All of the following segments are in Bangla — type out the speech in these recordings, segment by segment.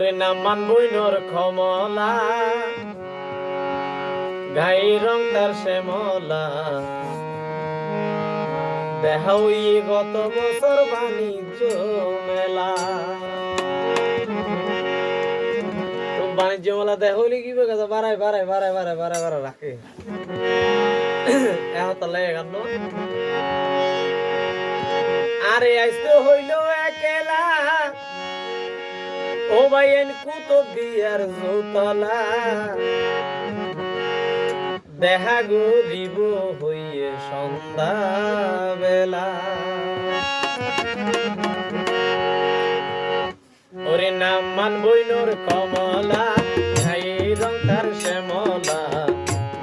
ওরে নাম মান বইনর ক্ষমলা গাই রং তার শ্যামলা দেখাওই গত বছর বাণিজ্য মেলা। বাণিজ্য মেলা দেখাইলে কি বেগাছে বাড়াই বাড়াই বাড়াই বাড়াই বাড়াই বাড়াই, রাখে। এখন তো লেগে গেল আরে আজ তো হইল একেলা। ও ভাইয়েন কুতুব দিয়ার জোতলা। দেখা গো দিব হইয়ে সন্ধ্যা বেলা ওরে নাম মান বইনর কমলা খাই রং তার শ্যামলা।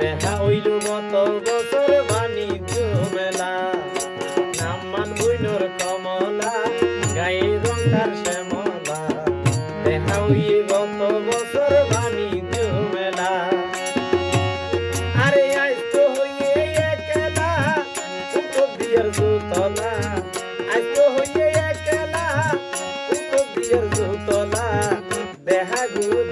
দেখা হইল গত বছর বাণিজ্য মেলা নাম মান বইনর কমলা গাই রং তার শ্যামলা। হইয়ে গত বছর বাণিজ্য মেলা। আরে আজ তো হইয়ে একলা দিয়ার জুতলা আজ তো হইয়ে একলা দিয়ার জুতলা দেখা গো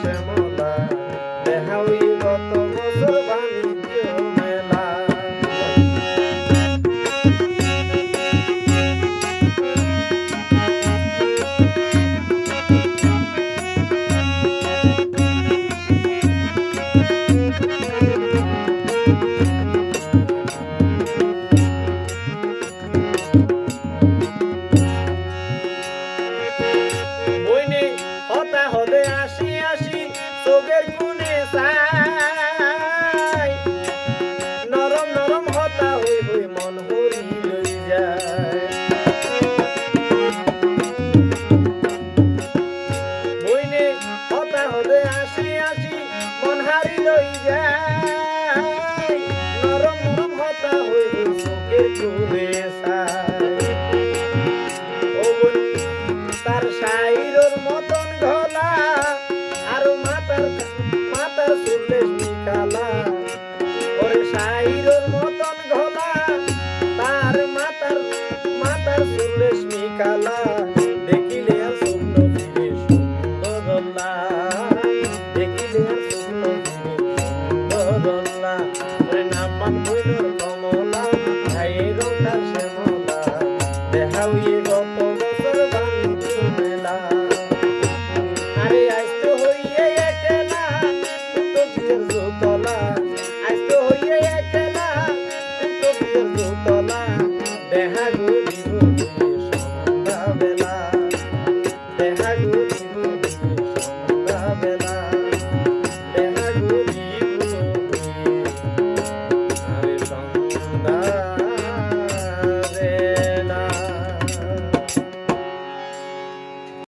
শ্যামলা দেখাওই তার মাতার মাতার সুরলেশ নিকালা দেখিলে শুনল ফিরে সুন্দরলা দেখিলে শুনল ফিরে সুন্দরলা ওরে নাম মান কমলা ভাই রঙার শ্যামলা। দেখা